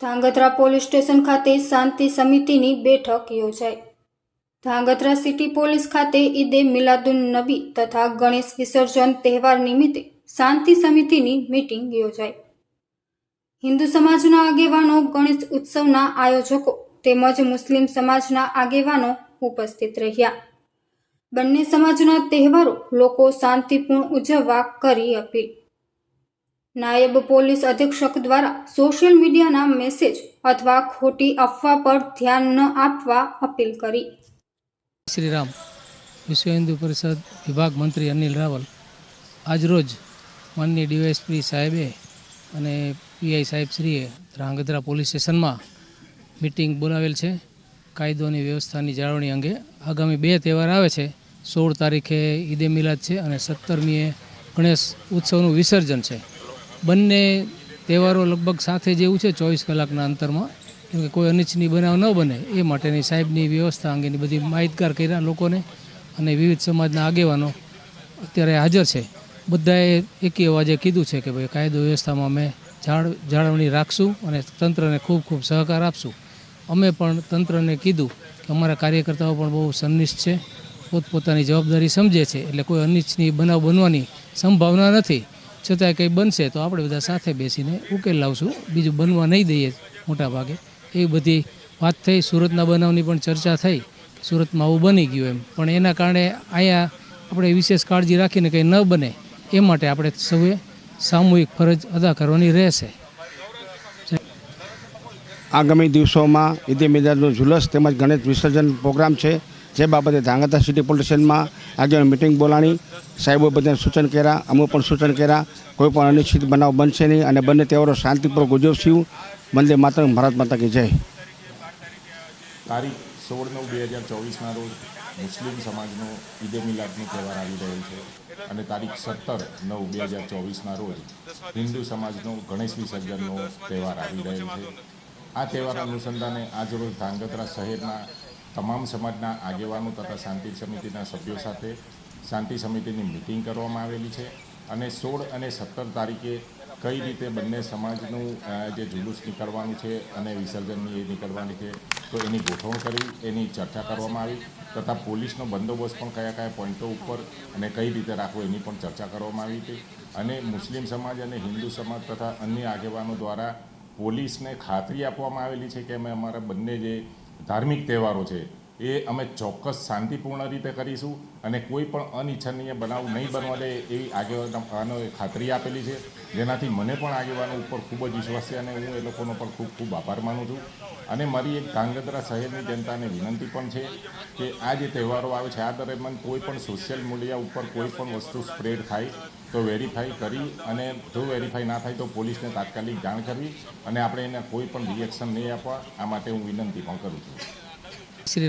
Dhrangadhra police station ખાતે શાંતિ સમિતિની બેઠક યોજાઈ. ધાંગધ્રા સિટી પોલીસ ખાતે ઈદે મિલાદુન નબી તથા ગણેશ વિસર્જન તહેવાર નિમિત્તે શાંતિ સમિતિની મીટિંગ યોજાઈ. હિન્દુ સમાજના આગેવાનો ગણેશ ઉત્સવના આયોજકો તેમજ મુસ્લિમ સમાજના આગેવાનો ઉપસ્થિત રહ્યા. બંને સમાજના તહેવારો લોકો શાંતિપૂર્ણ ઉજવવા કરી અપીલ. નાયબ પોલીસ અધિક્ષક દ્વારા સોશિયલ મીડિયાના મેસેજ અથવા ખોટી અફવા પર ધ્યાન ન આપવા અપીલ કરી. શ્રીરામ, વિશ્વ હિન્દુ પરિષદ વિભાગ મંત્રી અનિલ રાવલ આજરોજ માનની ડીવાયએસપી સાહેબે અને પીઆઈ સાહેબશ્રીએ ધ્રાંગધ્રા પોલીસ સ્ટેશનમાં મિટિંગ બોલાવેલ છે. કાયદોની વ્યવસ્થાની જાળવણી અંગે આગામી બે તહેવાર આવે છે. સોળ તારીખે ઈદે મિલાદ છે અને સત્તરમીએ ગણેશ ઉત્સવનું વિસર્જન છે. બંને તહેવારો લગભગ સાથે જેવું છે, ચોવીસ કલાકના અંતરમાં. કેમ કે કોઈ અનિચ્છનીય બનાવ ન બને, એ માટેની સાહેબની વ્યવસ્થા અંગેની બધી માહિતગાર કર્યા લોકોને અને વિવિધ સમાજના આગેવાનો અત્યારે હાજર છે. બધાએ એકી અવાજે કીધું છે કે ભાઈ, કાયદો વ્યવસ્થામાં અમે જાળ, જાળવણી રાખશું અને તંત્રને ખૂબ ખૂબ સહકાર આપશું. અમે પણ તંત્રને કીધું કે અમારા કાર્યકર્તાઓ પણ બહુ સંનિષ્ઠ છે, પોતપોતાની જવાબદારી સમજે છે, એટલે કોઈ અનિચ્છનીય બનાવ બનવાની સંભાવના નથી. છતાંય કંઈ બનશે તો આપણે બધા સાથે બેસીને ઉકેલ લાવશું. બીજું બનવા નહીં દઈએ મોટા ભાગે એવી બધી વાત થઈ. સુરતના બનાવની પણ ચર્ચા થઈ. સુરતમાં આવું બની ગયું એમ. પણ એના કારણે અહીંયા આપણે વિશેષ કાળજી રાખીને કંઈ ન બને. એ માટે આપણે સૌએ સામૂહિક ફરજ અદા કરવાની રહેશે. આગામી દિવસોમાં ઈદે મિલાદનો જુલસ તેમજ ગણેશ વિસર્જન પ્રોગ્રામ છે. જે બાબતે ધ્રાંગધ્રા સિટી પોલીસ સ્ટેશનમાં આજે મિટિંગ બોલાણી, સાહેબો બધાને સૂચન કર્યા, અમે પણ સૂચન કર્યા, કોઈ પણ અનિશ્ચિત બનાવ બનશે નહીં અને બંને તહેવારો શાંતિપૂર્વક ઉજવશું. વંદે માત્ર ભારત માતા કી જય. તારીખ સોળ નવ બે હજાર ચોવીસના રોજ મુસ્લિમ સમાજનો ઈદે મિલાદનો તહેવાર આવી રહ્યો છે અને તારીખ સત્તર નવ બે હજાર ચોવીસના રોજ હિન્દુ સમાજનો ગણેશ વિસર્જનનો તહેવાર આવી રહ્યો છે. આ તહેવાર અનુસંધાને આજરોજ ધ્રાંગધ્રા શહેરના તમામ સમાજના આગેવાનો તથા શાંતિ સમિતિના સભ્યો સાથે શાંતિ સમિતિની મિટિંગ કરવામાં આવેલી છે અને સોળ અને સત્તર તારીખે કઈ રીતે બંને સમાજનું જે જુલુસ નીકળવાનું છે અને વિસર્જનની એ નીકળવાની છે, તો એની ગોઠવણ કરી, એની ચર્ચા કરવામાં આવી તથા પોલીસનો બંદોબસ્ત પણ કયા કયા પોઈન્ટો ઉપર અને કઈ રીતે રાખવો એની પણ ચર્ચા કરવામાં આવી હતી. અને મુસ્લિમ સમાજ અને હિન્દુ સમાજ તથા અન્ય આગેવાનો દ્વારા પોલીસને ખાતરી આપવામાં આવેલી છે કે અમે અમારા બંને જે ધાર્મિક તહેવારો છે, એ અમે ચોક્કસ શાંતિપૂર્ણ રીતે કરીશું અને કોઈ પણ અનિચ્છનીય બનાવ નહીં બનવા દે એવી આગેવાનોએ ખાતરી આપેલી છે. જેનાથી મને પણ આગેવાનો ઉપર ખૂબ જ વિશ્વાસ છે અને હું એ લોકોનો પણ ખૂબ ખૂબ આભાર માનું છું. અને મારી એક ધાંગધ્રા શહેરની જનતાને વિનંતી પણ છે કે આ જે તહેવારો આવે છે, આ દરમિયાન કોઈ પણ સોશિયલ મીડિયા ઉપર કોઈ પણ વસ્તુ સ્પ્રેડ થાય તો વેરીફાઈ કરી અને જો વેરીફાઈ ના થાય તો પોલીસને તાત્કાલિક જાણ કરવી અને આપણે એને કોઈ પણ રિએક્શન નહીં આપવા. આ માટે હું વિનંતી પણ કરું છું. શ્રી